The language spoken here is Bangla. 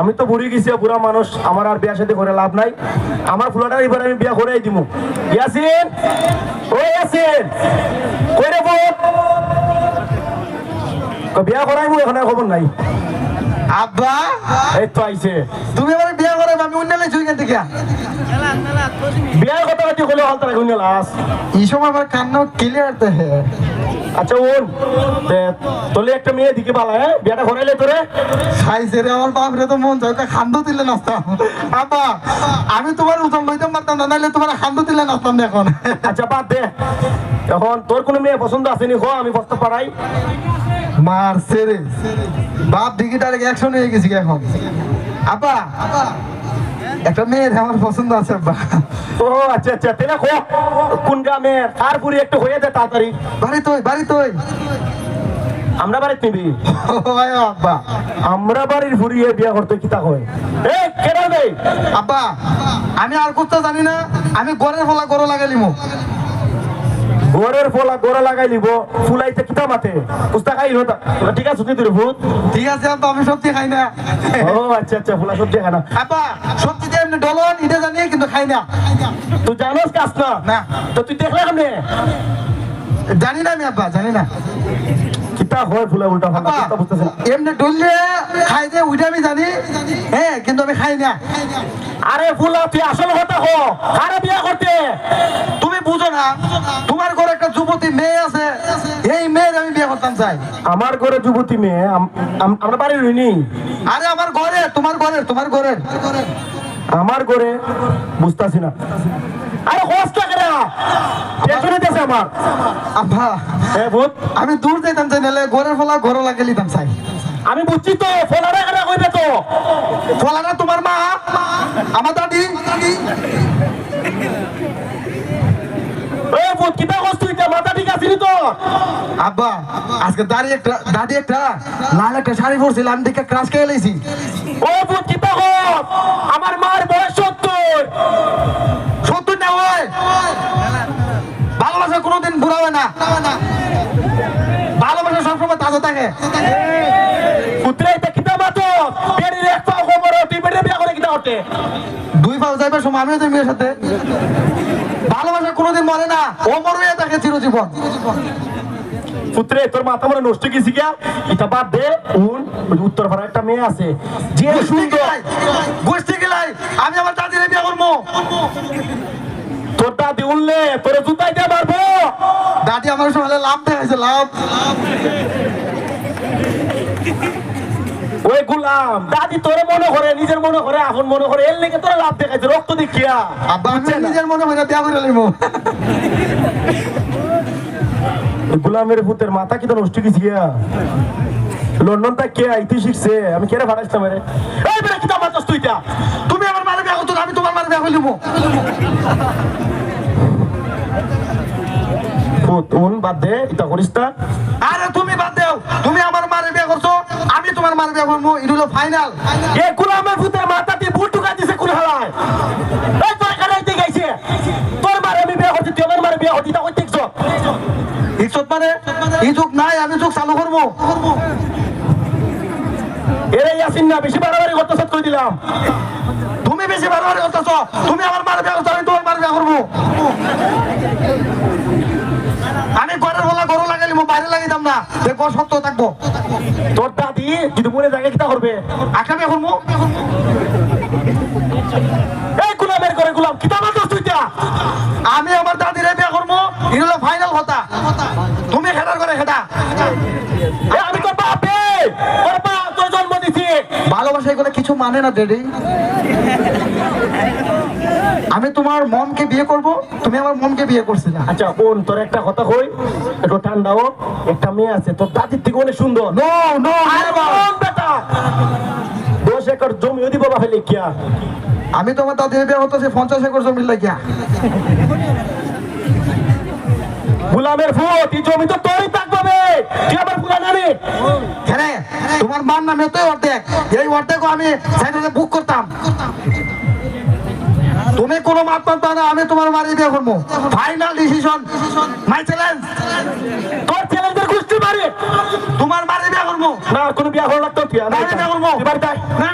আমি তো বুড়ি গেছি, বুড়া মানুষ, আমার আর বিয়ার সাথে করে লাভ নাই। আমার ফুলাটা এবার আমি বিয়া করেই দিব ইয়াসিন! ও ইয়াসিন! বিয়া করাইবো এখন খবর নাই। আব্বা! এই তো আইছে। তুমি আমার বিয়ে করে আমি অন্য লাইছি ওইখান থেকে। বিয়ার কথা কাটি হলে হল তারা গুনে লাস এই সময় আমার কান্না ক্লিয়ার তো হে। আচ্ছা ওন তোলে একটা মেয়ে দিকে পালা হ্যাঁ? বিয়াটা করাইলে তোরে। খাইছে রে আমার বাপরে তো মন চাই খান্দ দিলে নাস্তাম আব্বা আমি তোমার ওজন লইতে পারতাম না নাইলে তোমার খান্দ দিলে নাস্তাম না এখন আচ্ছা বাদ দে। এখন তোর কোনো মেয়ে পছন্দ আসেনি খো আমি বসতে পারাই। মারছে রে বাপ দিকে ডাইরেক্ট অ্যাকশন হয়ে গেছি এখন? আব্বা একটা মেয়ের আমার পছন্দ আছে আব্বা। ও আচ্ছা আচ্ছা তেলে খো কোন গ্রামে কার পুরি একটু হয়ে দে তাড়াতাড়ি? বাড়ি তুই বাড়ি তুই আমরা বাড়িতে নিবি? আব্বা। আমরা বাড়ির বিয়া করতে কিতা হয় এ কেডা নেই আব্বা আমি আর কোথাও জানি না আমি গড়ের ফলা গড় লাগাইলিমু ঘরের ফলা গোড়া লাগাই লিব ফুলাইতে কিতা মাতে? পুস্তা খাই হতা ঠিক আছে তুই ভূত ঠিক আছে আব্বা আমি সত্যি খাই না। ও আচ্ছা আচ্ছা ফুলা সবজি খানা আব্বা সত্যি যে এমনি ডলন এটা জানি কিন্তু খাই না। তুই জানোস কাজ না? না। তো তুই দেখলে কেমনে? জানি না আমি আব্বা জানি না। কিতা হয় ফুলা উল্টা কিতা বুঝতেছ না। এমনি ডললে খাই যে ওইটা আমি জানি। হ্যাঁ কিন্তু আমি খাই না। আরে ফুলা তুই আসল কথা হো আরে বিয়া করতে? তুমি বুঝো না। তোমার যুবতী মেয়ে আছে এই মেয়ের আমি বিয়ে করতাম চাই আমার ঘরে যুবতী মেয়ে আম- আম- আমরা বাড়ি রইনি আরে আমার ঘরে তোমার ঘরে তোমার ঘরে। আমার ঘরে বুঝতাছি না। আরে আমার। আব্বা এ ভূত আমি দূর যাইতাম চাই নাহলে ঘরের ফলা ঘর লাগে লিতাম চাই আমি বুঝছি তো ফোলারে কইবে তো? তোমার মা আমার দাদি। এ ভূত কিতা কস আব্বা আজকে দাদি একটা দাদি একটা লাল একটা শাড়ি পরছিলাম দেখে ক্রাশ খেয়ে লাইছি। ও কস আমার মার বয়স সত্তর। সত্যি না ওই ভালোবাসা কোনোদিন বুড়া হয় না। ভালোবাসা সবসময় তাজা থাকে। দুই পাও যাইবার সময় আমিও তো মেয়ের সাথে। ভালোবাসা কোনোদিন মরে না। ও মরবে থাকে চিরজীবন। পুত্রে তোর মাথা মনে নষ্ট গেছি গিয়া? এটা বাদ দে উন উত্তর পাড়ার একটা মেয়ে আছে। যে গোষ্ঠী সুন্দর গেলাই গোষ্ঠী গেলাই আমি আমার দাদিরে বিয়ে করব। তোর দাদি উনলে তোর জুতাই দিয়ে মারবো। দাদি আমার সঙ্গে লাভ দেখাইছে লাভ। ওই গুলাম। দাদি তোরে মনে করে নিজের মনে করে আপন মনে করে এর লেগে তোরা লাভ দেখাইছে রক্ত দেখিয়া। আব্বা নিজের মনে হয় করে লইব গুলামের ভূতের মাথা কি তো নষ্ট গিয়া। লন্ডন তা কে আইতে শিখছে? আমি কেন ফাটাইছিলাম রে এই বেটা তুমি আমার মারে বিয়ে করতো আমি তোমার মারে বিয়ে করে ভূত উন বাদ দে এটা করিস না। আরে বিয়ে করব এটা হলো ফাইনাল এ গুলামের ভূতের মাথা দিয়ে ভূত ঢুকা দিছে কোন হালায় এই তোর এখানে আইতে তোর মারে আমি বিয়ে করছি তুই মারে বিয়ে করছি তা কই দেখছ ইজ্জত মানে? এই নাই আমি যুগ চালু করব। এরে ইয়াসিন না বেশি বাড়াবাড়ি করতে সাথ করে দিলাম। তুমি বেশি বারবার করতেছো তুমি আমার মারে বিয়ে করছ আমি তোমার মারে বিয়ে করব। না। দেখো শক্ত থাকব। তোর দাদি যদি মনে জায়গা কিতা করবে? আঁকা বিয়ে করব এই গুলামের করে গুলাম তুই আমি আমার দাদিরে বিয়ে করব এটা হলো ফাইনাল কথা তুমি খেটার করে এ আমি তোর বাপে তোর বাপ তোর জন্ম দিছি। ভালোবাসা এগুলো কিছু মানে না ডেডি আমি তোমার মনকে বিয়ে করব তুমি আমার মনকে বিয়ে করছিলে। আচ্ছা বোন তোর একটা কথা কই? একটু ঠান্ডা ও একটা মেয়ে আছে তোর দাদির থেকে অনেক সুন্দর। নো নো আরে বেটা! দশ একর জমি ওদি বাবা ফেলে কিয়া আমি তোমার দাদির বিয়ে হতো সে পঞ্চাশ একর জমি লাগিয়া। গুলামের ফুট এই জমি তো তোরই থাকবে তুই আবার ফুলা নানি হ্যাঁ তোমার মার নামে তো অর্ধেক। এই অর্ধেক আমি সাইডে বুক করতাম। তুমি কোনো মাপ না আমি তোমার মারি বিয়ে করব। ফাইনাল ডিসিশন মাই চ্যালেঞ্জ তোর চ্যালেঞ্জের গোষ্ঠী মারি তোমার মারি বিয়ে করব। না কোনো বিয়া লাগতো আমি বিয়া করব। এবার না